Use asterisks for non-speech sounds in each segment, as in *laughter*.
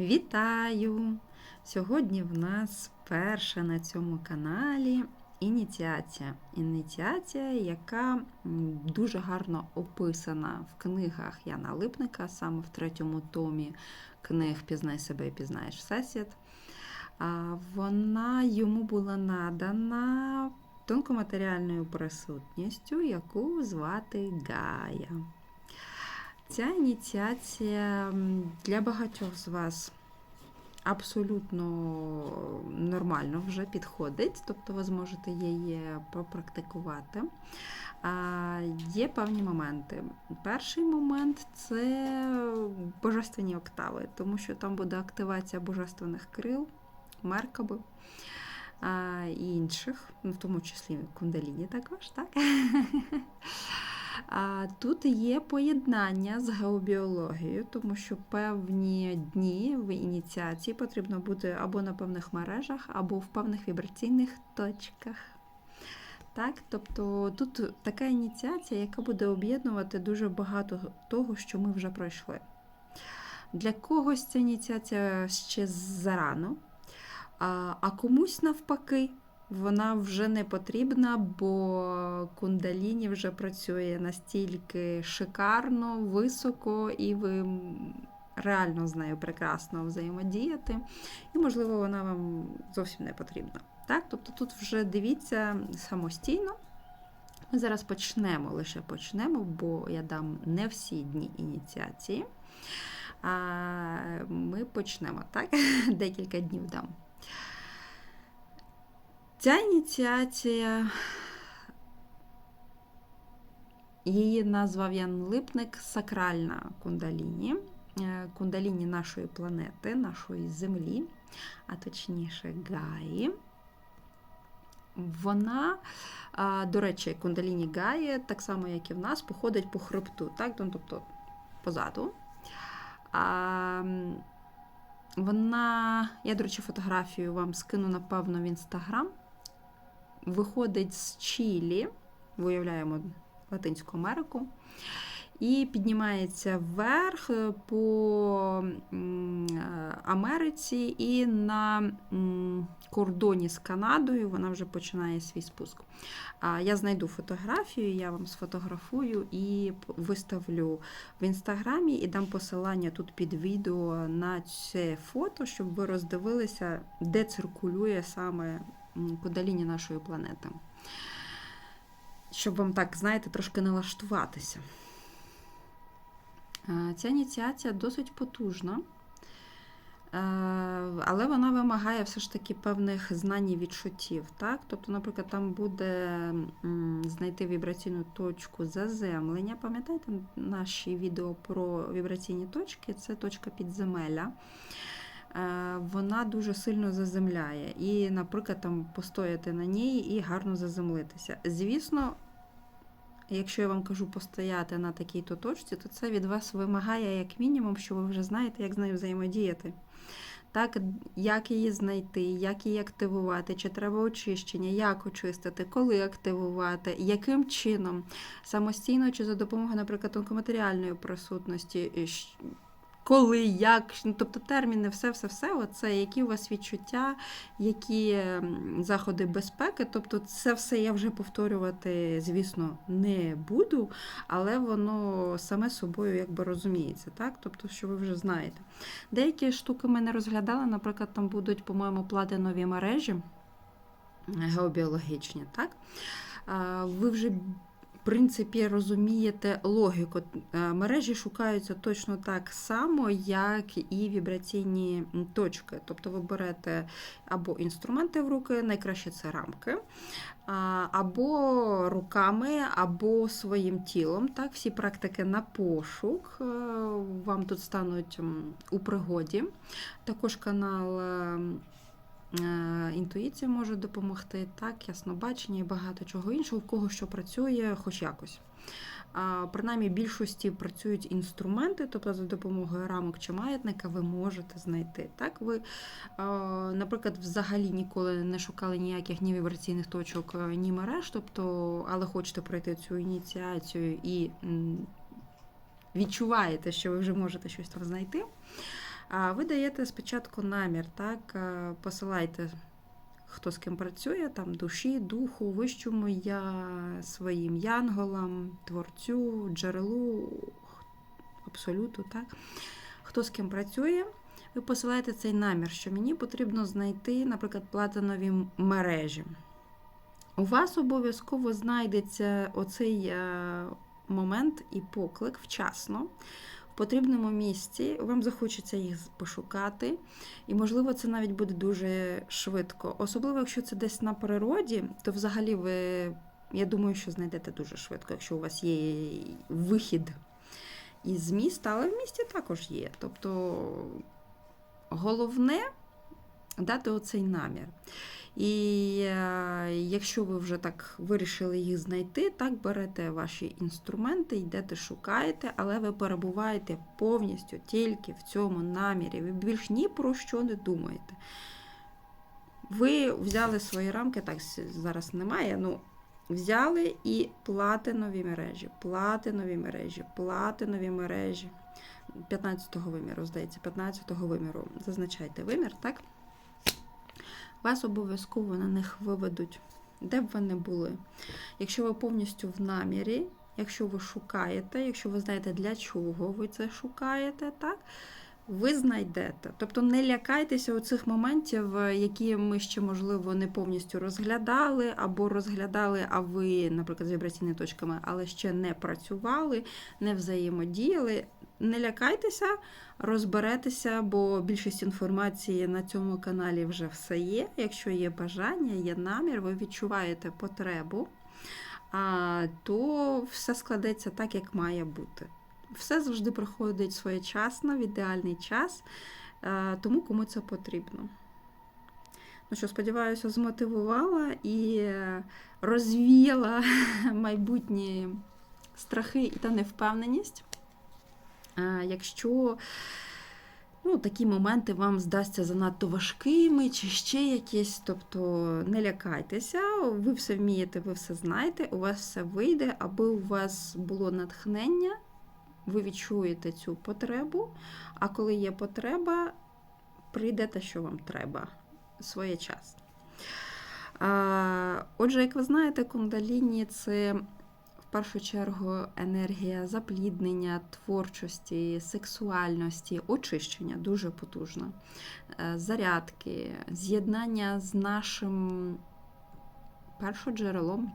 Вітаю! Сьогодні в нас перша на цьому каналі ініціація. Ініціація, яка дуже гарно описана в книгах Яна Липника, саме в третьому томі книг Пізнай себе і пізнаєш Всесвіт. Вона йому була надана тонкоматеріальною присутністю, яку звати Гая. Ця ініціація для багатьох з вас абсолютно нормально вже підходить, тобто ви зможете її попрактикувати. Є певні моменти. Перший момент це божественні октави, тому що там буде активація божественних крил, меркаби і інших, ну, в тому числі кундаліні також, так? *laughs* Тут є поєднання з геобіологією, тому що певні дні в ініціації потрібно бути або на певних мережах, або в певних вібраційних точках. Так, Тобто тут така ініціація, яка буде об'єднувати дуже багато того, що ми вже пройшли. Для когось ця ініціація ще зарано, а комусь навпаки вона вже не потрібна, бо кундаліні вже працює настільки шикарно, високо, і ви реально з нею прекрасно взаємодіяти. І, можливо, вона вам зовсім не потрібна. Так? Тобто тут вже дивіться самостійно. Ми зараз почнемо, лише почнемо, бо я дам не всі дні ініціації. А Ми почнемо, так? *laughs* Декілька днів дам. Ця ініціація, її назвав Ян Липник Сакральна кундаліні, кундаліні нашої планети, нашої Землі, а точніше Гаї. Вона, до речі, кундаліні Гаї, так само, як і в нас, походить по хребту, так? тобто позаду. А, Вона, я, до речі, фотографію вам скину, напевно, в інстаграм виходить з Чилі, виявляємо Латинську Америку, і піднімається вверх по Америці і на кордоні з Канадою вона вже починає свій спуск. Я знайду фотографію, я вам сфотографую і виставлю в інстаграмі і дам посилання тут під відео на це фото, щоб ви роздивилися, де циркулює саме кудаліні нашої планети. Щоб вам так, знаєте, трошки налаштуватися. Ця ініціація досить потужна, але вона вимагає все ж таки певних знань і відчуттів. Так? Тобто, наприклад, там буде знайти вібраційну точку заземлення. Пам'ятаєте наші відео про вібраційні точки? Це точка підземелля. Вона дуже сильно заземляє. І, наприклад, там постояти на ній і гарно заземлитися. Звісно, якщо я вам кажу постояти на такій-то точці, то це від вас вимагає, як мінімум, що ви вже знаєте, як з нею взаємодіяти. Так, як її знайти, як її активувати, чи треба очищення, як очистити, коли активувати, яким чином, самостійно чи за допомогою, наприклад, тонкоматеріальної присутності, коли, як, ну, тобто терміни, все-все-все, оце, які у вас відчуття, які заходи безпеки. Тобто, це все я вже повторювати, звісно, не буду, але воно саме собою якби розуміється. так? Тобто, що ви вже знаєте. Деякі штуки ми не розглядали, наприклад, там будуть, по-моєму, платинові мережі геобіологічні. так? Ви вже принципі, розумієте логіку. Е, мережі шукаються точно так само, як і вібраційні точки. Тобто ви берете або інструменти в руки, найкраще це рамки, або руками, або своїм тілом. Так, Всі практики на пошук е, вам тут стануть у пригоді. Також канал. Е, Е, інтуїція може допомогти, так, яснобачення і багато чого іншого, в кого що працює, хоч якось. Принаймні, більшості працюють інструменти, тобто за допомогою рамок чи маятника ви можете знайти. Так, Ви, наприклад, взагалі ніколи не шукали ніяких ні вібраційних точок, е, ні мереж, тобто, але хочете пройти цю ініціацію і відчуваєте, що ви вже можете щось там знайти. А ви даєте спочатку намір, так, е, посилайте, хто з ким працює, там душі, духу, вищому я, своїм янголам, творцю, джерелу, абсолюту, так. Хто з ким працює, ви посилаєте цей намір, що мені потрібно знайти, наприклад, платинові мережі. У вас обов'язково знайдеться оцей е, момент і поклик вчасно, потрібному місці. Вам захочеться їх пошукати, і, можливо, це навіть буде дуже швидко. Особливо, якщо це десь на природі, то взагалі ви, я думаю, що знайдете дуже швидко, якщо у вас є вихід із міста, але в місті також є. Тобто головне дати оцей намір. І е, якщо ви вже так вирішили їх знайти, так берете ваші інструменти, йдете, шукаєте, але ви перебуваєте повністю тільки в цьому намірі. Ви більш ні про що не думаєте. Ви взяли свої рамки, так зараз немає. ну, Взяли і платинові мережі, платинові мережі, платинові мережі. 15-го виміру, здається, 15-го виміру. Зазначайте вимір, так? Вас обов'язково на них виведуть, де б ви не були. Якщо ви повністю в намірі, якщо ви шукаєте, якщо ви знаєте, для чого ви це шукаєте, так? Ви знайдете. Тобто не лякайтеся оцих моментів, які ми ще, можливо, не повністю розглядали, або розглядали, а ви, наприклад, з вібраційними точками, але ще не працювали, не взаємодіяли. Не лякайтеся, розберетеся, бо більшість інформації на цьому каналі вже все є. Якщо є бажання, є намір, ви відчуваєте потребу, то все складеться так, як має бути. Все завжди проходить своєчасно, в ідеальний час, тому кому це потрібно. Ну що, сподіваюся, змотивувала і розвіяла *laughs* майбутні страхи та невпевненість. Якщо ну, такі моменти вам здасться занадто важкими чи ще якісь, тобто не лякайтеся, ви все вмієте, ви все знаєте, у вас все вийде, аби у вас було натхнення, ви відчуєте цю потребу, а коли є потреба, прийде те, що вам треба своєчасно. Отже, як ви знаєте, кундаліні це першу чергу енергія запліднення, творчості, сексуальності, очищення дуже потужна, е, зарядки, з'єднання з нашим першоджерелом,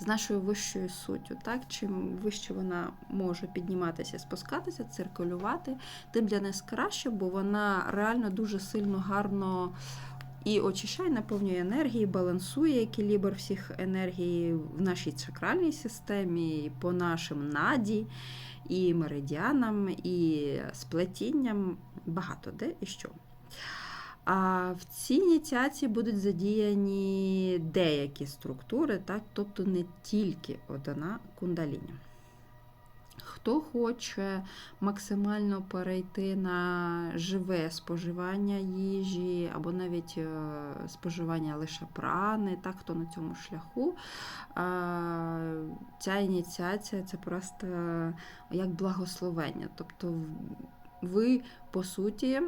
з нашою вищою суттю. Так? Чим вище вона може підніматися, спускатися, циркулювати, тим для нас краще, бо вона реально дуже сильно гарно і очищає, наповнює енергії, балансує екілібр всіх енергій в нашій чакральній системі, по нашим наді, і меридіанам, і сплетінням, багато де і що. А в цій ініціації будуть задіяні деякі структури, так? тобто не тільки одна кундаліня. Хто хоче максимально перейти на живе споживання їжі, або навіть е, споживання лише прани, так, хто на цьому шляху, ця ініціація це просто як благословення. Тобто ви, по суті,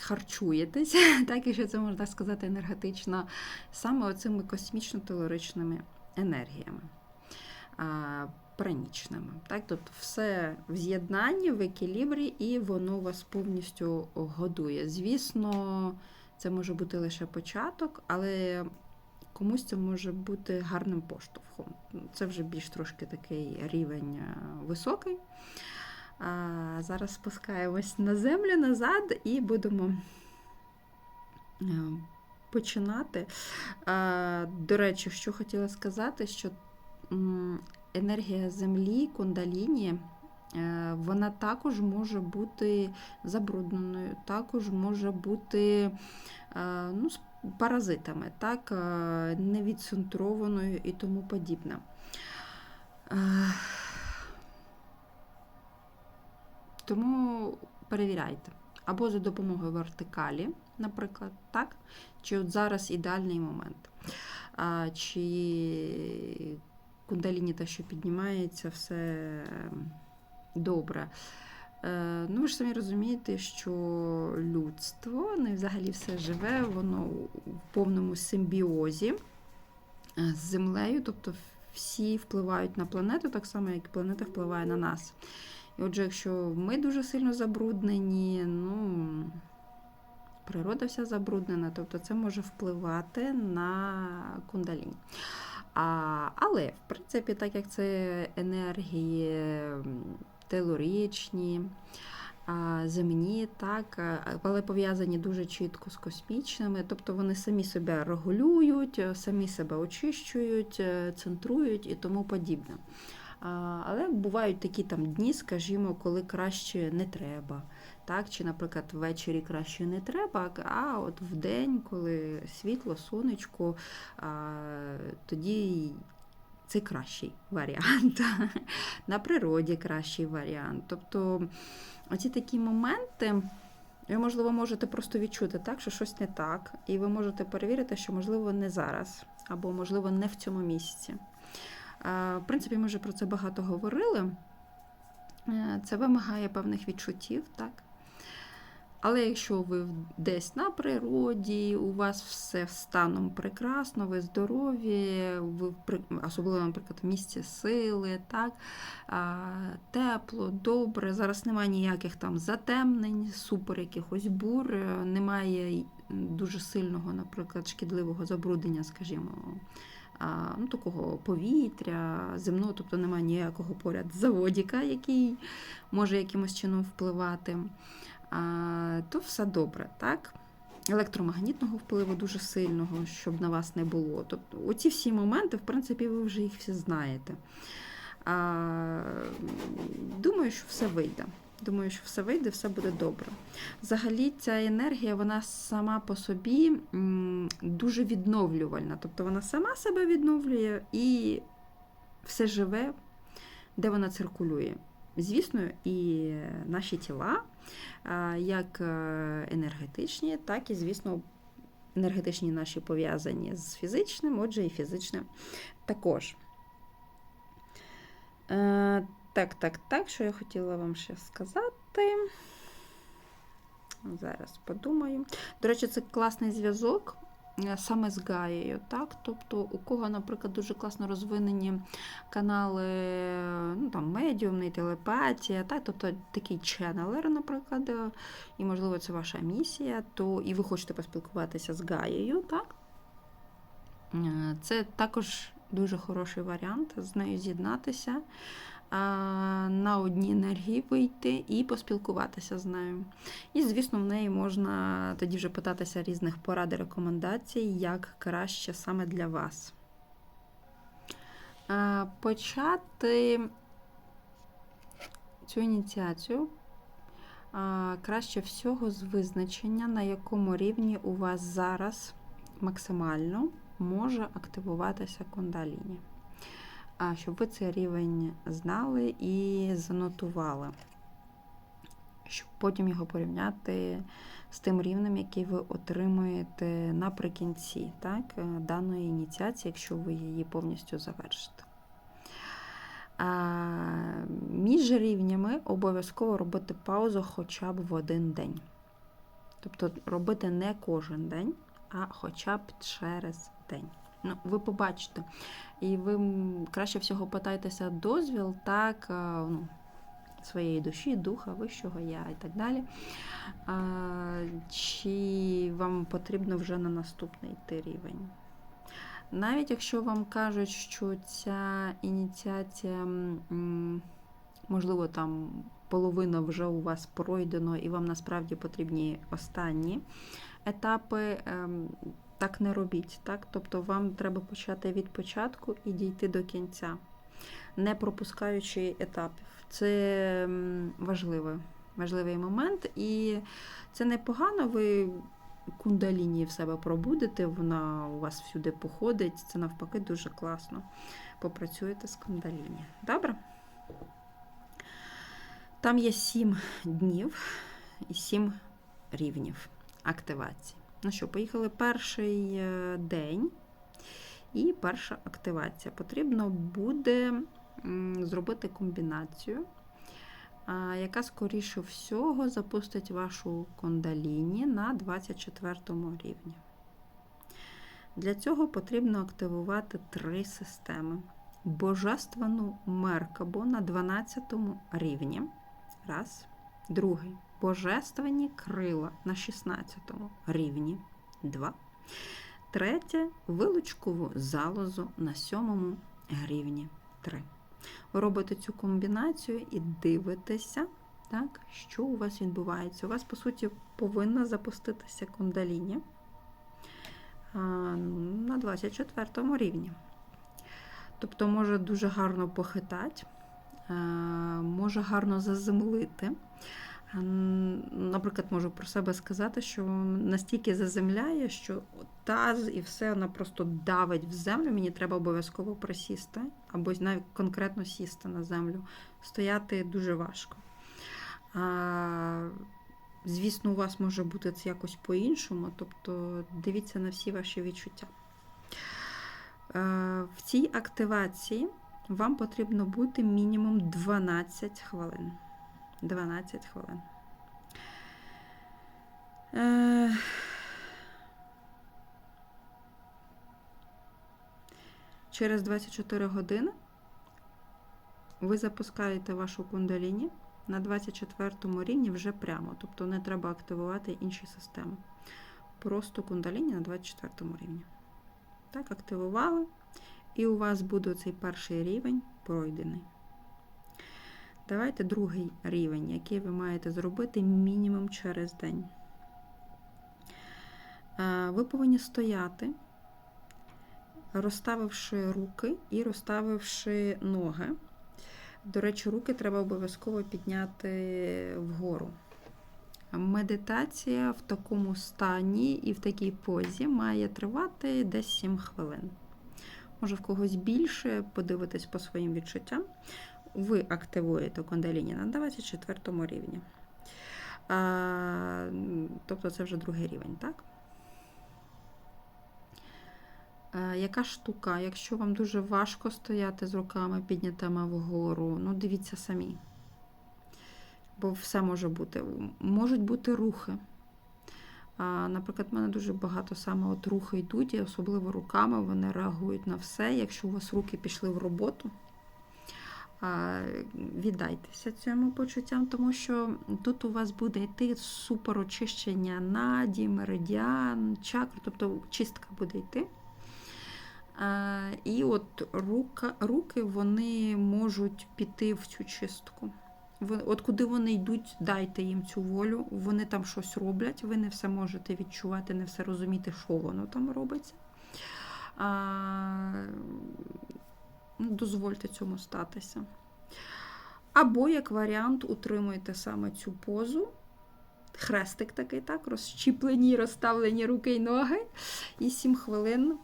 Харчуєтесь, *laughs* так якщо це можна сказати енергетично, саме оцими космічно-телоричними енергіями пранічними. Так? Тобто все в з'єднанні, в екілібрі, і воно вас повністю годує. Звісно, це може бути лише початок, але комусь це може бути гарним поштовхом. Це вже більш трошки такий рівень е, високий. А Зараз спускаємось на землю назад і будемо е, починати. До речі, що хотіла сказати, що енергія землі, кундаліні, е, вона також може бути забрудненою, також може бути е, ну, паразитами, так, е, невідцентрованою і тому подібне. Тому перевіряйте. Або за допомогою вертикалі, наприклад, так? Чи от зараз ідеальний момент. А, Чи кундаліні те, що піднімається, все добре. Е, Ну, ви ж самі розумієте, що людство, ну взагалі все живе, воно в повному симбіозі е, з землею, тобто всі впливають на планету, так само, як і планета впливає на нас. І отже, якщо ми дуже сильно забруднені, ну природа вся забруднена, тобто це може впливати на кундалінь. А, Але, в принципі, так як це енергії телорічні, земні, так, але пов'язані дуже чітко з космічними, тобто вони самі себе регулюють, самі себе очищують, е, центрують і тому подібне. Але бувають такі там дні, скажімо, коли краще не треба. Так? Чи, наприклад, ввечері краще не треба, а от в день, коли світло, сонечко, тоді це кращий варіант. *laughs* На природі кращий варіант. Тобто оці такі моменти. Ви, можливо, можете просто відчути так, що щось не так, і ви можете перевірити, що, можливо, не зараз, або, можливо, не в цьому місці. В принципі, ми вже про це багато говорили. Е, це вимагає певних відчуттів, так? Але якщо ви десь на природі, у вас все станом прекрасно, ви здорові, ви особливо, наприклад, в місці сили, так, тепло, добре. Зараз немає ніяких там затемнень, супер якихось бур, немає дуже сильного, наприклад, шкідливого забруднення, скажімо ну, такого повітря, земного, тобто немає ніякого поряд заводіка, який може якимось чином впливати, то все добре. так? Електромагнітного впливу дуже сильного, щоб на вас не було. Тобто, оці всі моменти, в принципі, ви вже їх всі знаєте. Думаю, що все вийде. Думаю, що все вийде, все буде добре. Взагалі, ця енергія, вона сама по собі дуже відновлювальна. Тобто вона сама себе відновлює і все живе, де вона циркулює. Звісно, і наші тіла, як е, енергетичні, так і, звісно, енергетичні наші пов'язані з фізичним, отже, і фізичним також. Так, так, так, що я хотіла вам ще сказати. Зараз подумаю. До речі, це класний зв'язок е, саме з Гаєю. так? Тобто, у кого, наприклад, дуже класно розвинені канали ну, там, медіумний, телепатія, так? тобто такий ченнелер, наприклад, е, і, можливо, це ваша місія, то і ви хочете поспілкуватися з Гаєю, так? Е, це також дуже хороший варіант з нею з'єднатися на одній енергії вийти і поспілкуватися з нею. І, звісно, в неї можна тоді вже питатися різних порад і рекомендацій, як краще саме для вас. Почати цю ініціацію краще всього з визначення, на якому рівні у вас зараз максимально може активуватися кундаліні щоб ви цей рівень знали і занотували, щоб потім його порівняти з тим рівнем, який ви отримуєте наприкінці так, е, даної ініціації, якщо ви її повністю завершите. А, Між рівнями обов'язково робити паузу хоча б в один день. Тобто робити не кожен день, а хоча б через день. Ну, Ви побачите. І ви краще всього питайтеся дозвіл, так, ну, своєї душі, духа, вищого я і так далі. А, Чи вам потрібно вже на наступний йти рівень? Навіть якщо вам кажуть, що ця ініціація, можливо, там половина вже у вас пройдено, і вам насправді потрібні останні етапи. Так не робіть. Так? Тобто вам треба почати від початку і дійти до кінця, не пропускаючи етапів. Це важливий, важливий момент, і це непогано, ви кундаліні в себе пробудете, вона у вас всюди походить. Це навпаки дуже класно. Попрацюєте з кундаліні. Добре? Там є сім днів і сім рівнів активації. Ну що, поїхали перший е, день і перша активація. Потрібно буде зробити комбінацію яка, скоріше всього, запустить вашу кундаліні на 24 рівні. Для цього потрібно активувати три системи. Божественну Меркабу на 12 рівні. Раз. Другий. Божественні крила на 16 рівні. Два. Третє вилучкову залозу на 7 рівні. 3. Ви робите цю комбінацію і дивитеся, так, що у вас відбувається. У вас, по суті, повинна запуститися кундаліні на 24 рівні. Тобто може дуже гарно похитати, може гарно заземлити. Наприклад, можу про себе сказати, що настільки заземляє, що таз і все вона просто давить в землю. Мені треба обов'язково присісти, або навіть конкретно сісти на землю. Стояти дуже важко. А, Звісно, у вас може бути це якось по-іншому, тобто дивіться на всі ваші відчуття. Е, В цій активації вам потрібно бути мінімум 12 хвилин. 12 хвилин. Е, Через 24 години ви запускаєте вашу кундаліні на 24 рівні вже прямо, тобто не треба активувати інші системи. Просто кундаліні на 24 рівні. Так, активували, і у вас буде цей перший рівень пройдений. Давайте другий рівень, який ви маєте зробити мінімум через день. Ви повинні стояти, розставивши руки і розставивши ноги. До речі, руки треба обов'язково підняти вгору. Медитація в такому стані і в такій позі має тривати десь 7 хвилин. Може, в когось більше, подивитись по своїм відчуттям. Ви активуєте кундаліні на 24 рівні. А, Тобто це вже другий рівень, так? Яка штука, якщо вам дуже важко стояти з руками піднятими вгору, ну дивіться самі. Бо все може бути. Можуть бути рухи. А, Наприклад, в мене дуже багато саме от рухи йдуть, і особливо руками вони реагують на все. Якщо у вас руки пішли в роботу, а, віддайтеся цьому почуттям, тому що тут у вас буде йти супер очищення наді, меридіан, чакр, тобто чистка буде йти. І от рука, руки вони можуть піти в цю чистку. От куди вони йдуть, дайте їм цю волю, вони там щось роблять, ви не все можете відчувати, не все розуміти, що воно там робиться. Ну, Дозвольте цьому статися. Або, як варіант, утримуйте саме цю позу. Хрестик такий, так, розщіплені, розставлені руки й ноги. І 7 хвилин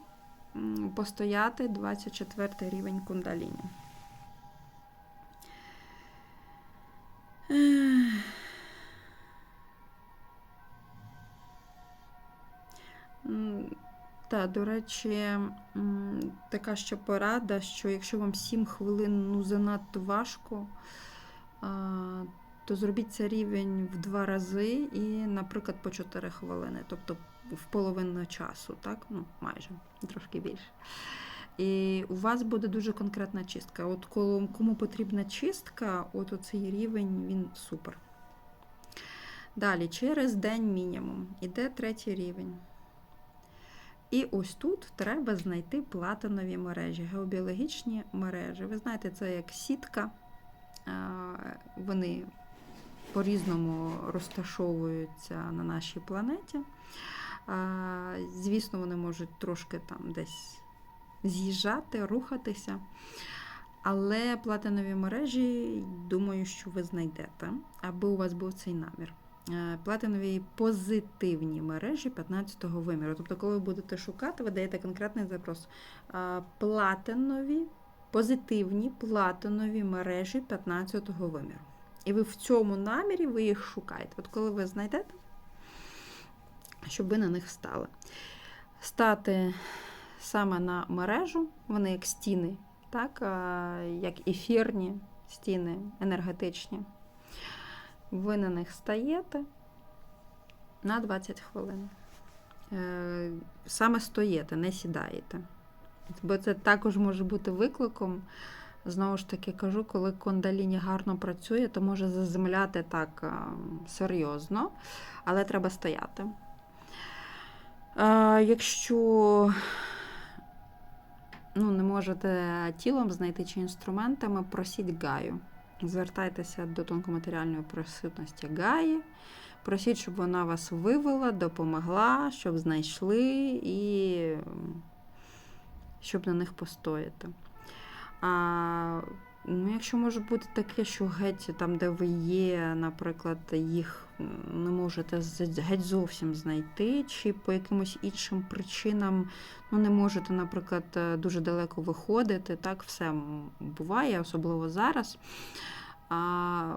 постояти 24 рівень кундаліні. Та, до речі, така ще порада, що якщо вам 7 хвилин ну, занадто важко, то зробіть цей рівень в два рази і, наприклад, по 4 хвилини. Тобто в половину часу, так? Ну, майже, трошки більше. І у вас буде дуже конкретна чистка. От коли кому потрібна чистка, от оцей рівень, він супер. Далі, через день мінімум. Іде третій рівень. І ось тут треба знайти платинові мережі, геобіологічні мережі. Ви знаєте, це як сітка. Вони по-різному розташовуються на нашій планеті. Звісно, вони можуть трошки там десь з'їжджати, рухатися. Але платинові мережі, думаю, що ви знайдете, аби у вас був цей намір. Е, платинові позитивні мережі 15-го виміру. Тобто, коли ви будете шукати, ви даєте конкретний запрос. Платинові, позитивні платинові мережі 15-го виміру. І ви в цьому намірі ви їх шукаєте. От коли ви знайдете, щоб ви на них стали. Стати саме на мережу, вони як стіни, так, як ефірні стіни енергетичні. Ви на них стаєте на 20 хвилин. Е, Саме стоїте, не сідаєте. Бо це також може бути викликом. Знову ж таки кажу, коли кондаліні гарно працює, то може заземляти так е, серйозно, але треба стояти. Е, Якщо ну, не можете тілом знайти чи інструментами, просіть гаю. Звертайтеся до тонкоматеріальної присутності Гаї. Просіть, щоб вона вас вивела, допомогла, щоб знайшли і щоб на них постояти. А, ну, якщо може бути таке, що геть там, де ви є, наприклад, їх не можете геть зовсім знайти, чи по якимось іншим причинам ну, не можете, наприклад, е, дуже далеко виходити. Так, все буває, особливо зараз. А,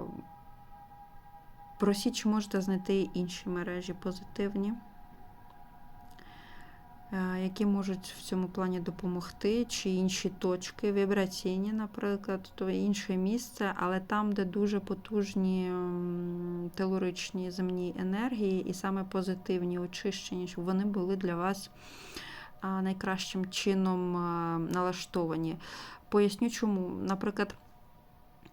просіть, чи можете знайти інші мережі позитивні, які можуть в цьому плані допомогти, чи інші точки вібраційні, наприклад, то інше місце, але там, де дуже потужні телуричні земні енергії, і саме позитивні, очищені, щоб вони були для вас найкращим чином налаштовані. Поясню, чому. Наприклад,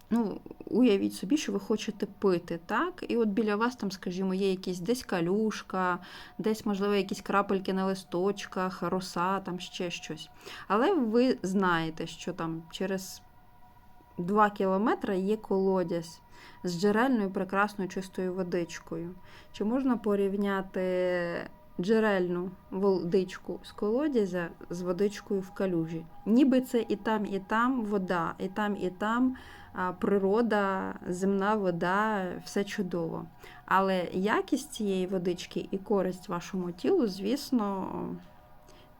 ну, уявіть собі, що ви хочете пити, так? І от біля вас там, скажімо, є якісь десь калюшка, десь, можливо, якісь крапельки на листочках, роса, там ще щось. Але ви знаєте, що там через 2 кілометри є колодязь з джерельною прекрасною чистою водичкою. Чи можна порівняти джерельну водичку з колодязя з водичкою в калюжі? Ніби це і там, і там вода, і там, і там природа, земна вода, все чудово. Але якість цієї водички і користь вашому тілу, звісно,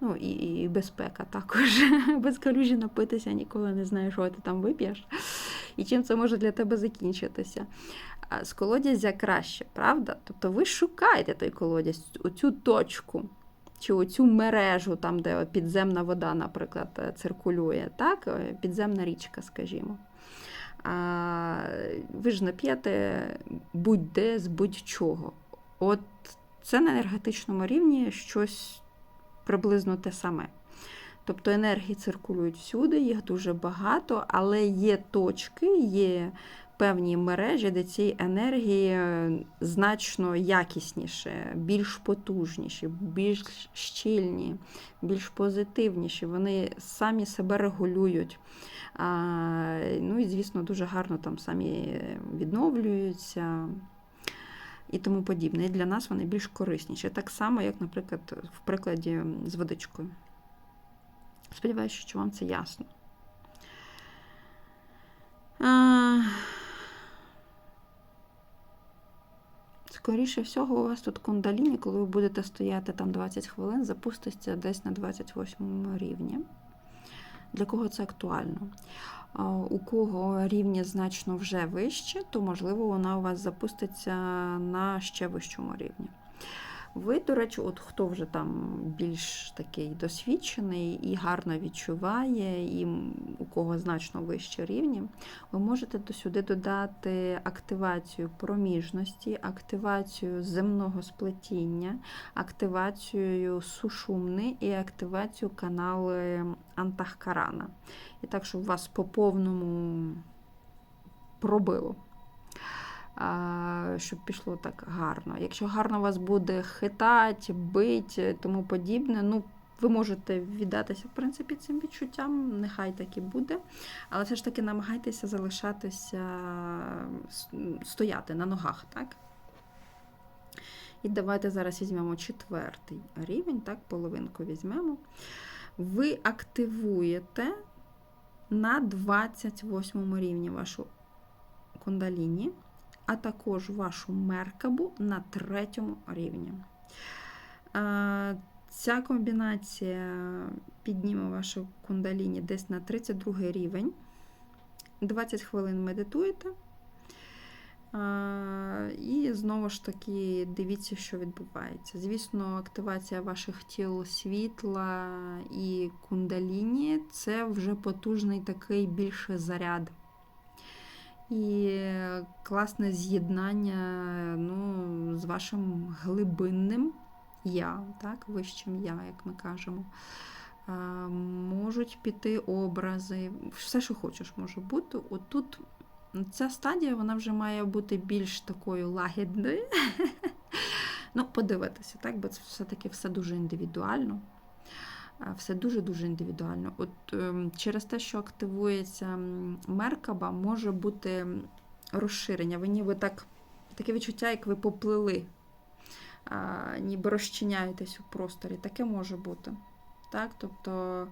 ну і, і безпека також. *laughs* Без калюжі напитися ніколи не знаєш, що ти там вип'єш. І чим це може для тебе закінчитися. З колодязя краще, правда? Тобто ви шукаєте той колодязь, оцю точку. Чи оцю мережу, там, де підземна вода, наприклад, е, циркулює, так? Е, підземна річка, скажімо. А, ви ж не п'єте будь-де з будь-чого. От це на енергетичному рівні щось приблизно те саме. Тобто енергії циркулюють всюди, їх дуже багато, але є точки, є певні мережі, де ці енергії е, значно якісніші, більш потужніші, більш щільні, більш позитивніші. Вони самі себе регулюють. Ну і, звісно, дуже гарно там самі відновлюються. І тому подібне. І для нас вони більш корисніші. Так само, як, наприклад, в прикладі з водичкою. Сподіваюся, що вам це ясно. Скоріше всього, у вас тут кундаліні, коли ви будете стояти там 20 хвилин, запуститься десь на 28 рівні. Для кого це актуально? У кого рівні значно вже вище, то, можливо, вона у вас запуститься на ще вищому рівні. Ви, до речі, от хто вже там більш такий досвідчений і гарно відчуває, і у кого значно вищі рівні, ви можете сюди додати активацію проміжності, активацію земного сплетіння, активацію сушумни і активацію канали Антахкарана. І так, щоб вас по повному пробило щоб пішло так гарно. Якщо гарно вас буде хитати, бити, тому подібне, ну, ви можете віддатися, в принципі, цим відчуттям, нехай так і буде. Але все ж таки намагайтеся залишатися, стояти на ногах, так? І давайте зараз візьмемо четвертий рівень, так, половинку візьмемо. Ви активуєте на 28 рівні вашу кундаліні а також вашу меркабу на третьому рівні. Ця комбінація підніме вашу кундаліні десь на 32 рівень. 20 хвилин медитуєте. І знову ж таки дивіться, що відбувається. Звісно, активація ваших тіл світла і кундаліні це вже потужний такий більше заряд. І класне з'єднання ну, з вашим глибинним я, так, вищим я, як ми кажемо. Можуть піти образи, все, що хочеш, може бути. Отут ця стадія вона вже має бути більш такою лагідною. *laughs* Ну, подивитися, так, бо це все-таки все дуже індивідуально. Все дуже-дуже індивідуально. От ем, через те, що активується меркаба, може бути розширення. Ви ніби так, таке відчуття, як ви поплили, ніби розчиняєтесь у просторі. Таке може бути. Так? Тобто,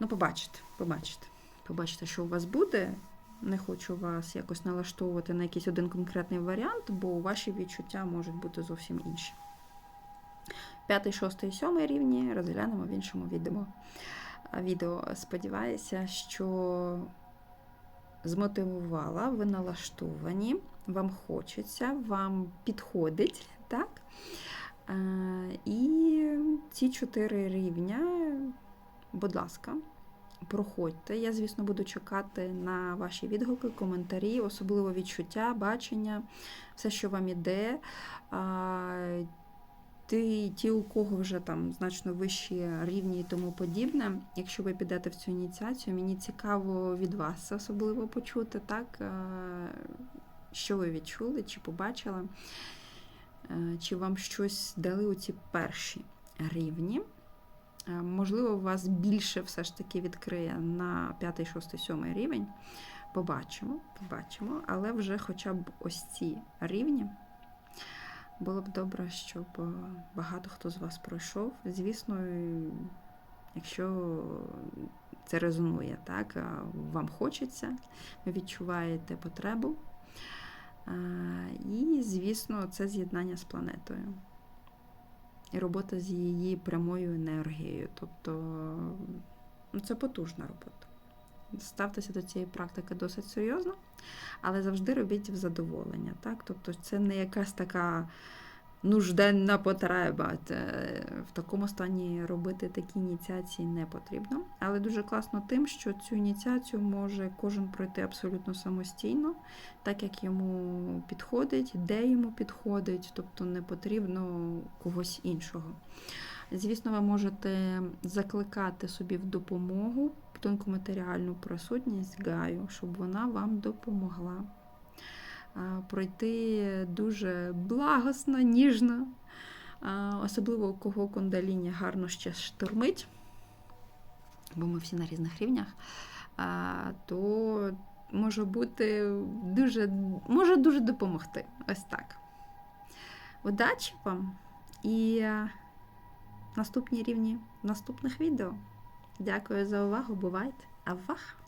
ну, побачите, побачите. Побачите, що у вас буде. Не хочу вас якось налаштовувати на якийсь один конкретний варіант, бо ваші відчуття можуть бути зовсім інші. П'ятий, шостий і сьомий рівні розглянемо в іншому відео. Відео сподіваюся, що змотивувала, ви налаштовані, вам хочеться, вам підходить, так? І ці чотири рівня, будь ласка, проходьте. Я, звісно, буду чекати на ваші відгуки, коментарі, особливо відчуття, бачення, все, що вам іде. Ті, ті, у кого вже там значно вищі рівні і тому подібне, якщо ви підете в цю ініціацію, мені цікаво від вас особливо почути, так, е, що ви відчули, чи побачили, е, чи вам щось дали у ці перші рівні. Е, Можливо, вас більше все ж таки відкриє на 5, 6, 7 рівень. Побачимо, побачимо, але вже хоча б ось ці рівні. Було б добре, щоб е, багато хто з вас пройшов. Звісно, якщо це резонує, так, е, вам хочеться, ви відчуваєте потребу. Е, І, звісно, це з'єднання з планетою. І робота з її прямою енергією. Тобто ну, це потужна робота. Ставтеся до цієї практики досить серйозно, але завжди робіть в задоволення. Так? Тобто це не якась така нужденна потреба. В такому стані робити такі ініціації не потрібно. Але дуже класно тим, що цю ініціацію може кожен пройти абсолютно самостійно, так як йому підходить, де йому підходить, тобто не потрібно когось іншого. Звісно, ви можете закликати собі в допомогу тонку матеріальну присутність Гаю, щоб вона вам допомогла пройти дуже благосно, ніжно, особливо у кого кундаліні гарно ще штурмить, бо ми всі на різних рівнях, то може бути дуже, може дуже допомогти. Ось так. Удачі вам і наступні рівні в наступних відео. Дякую за увагу. Бувайте! Авах!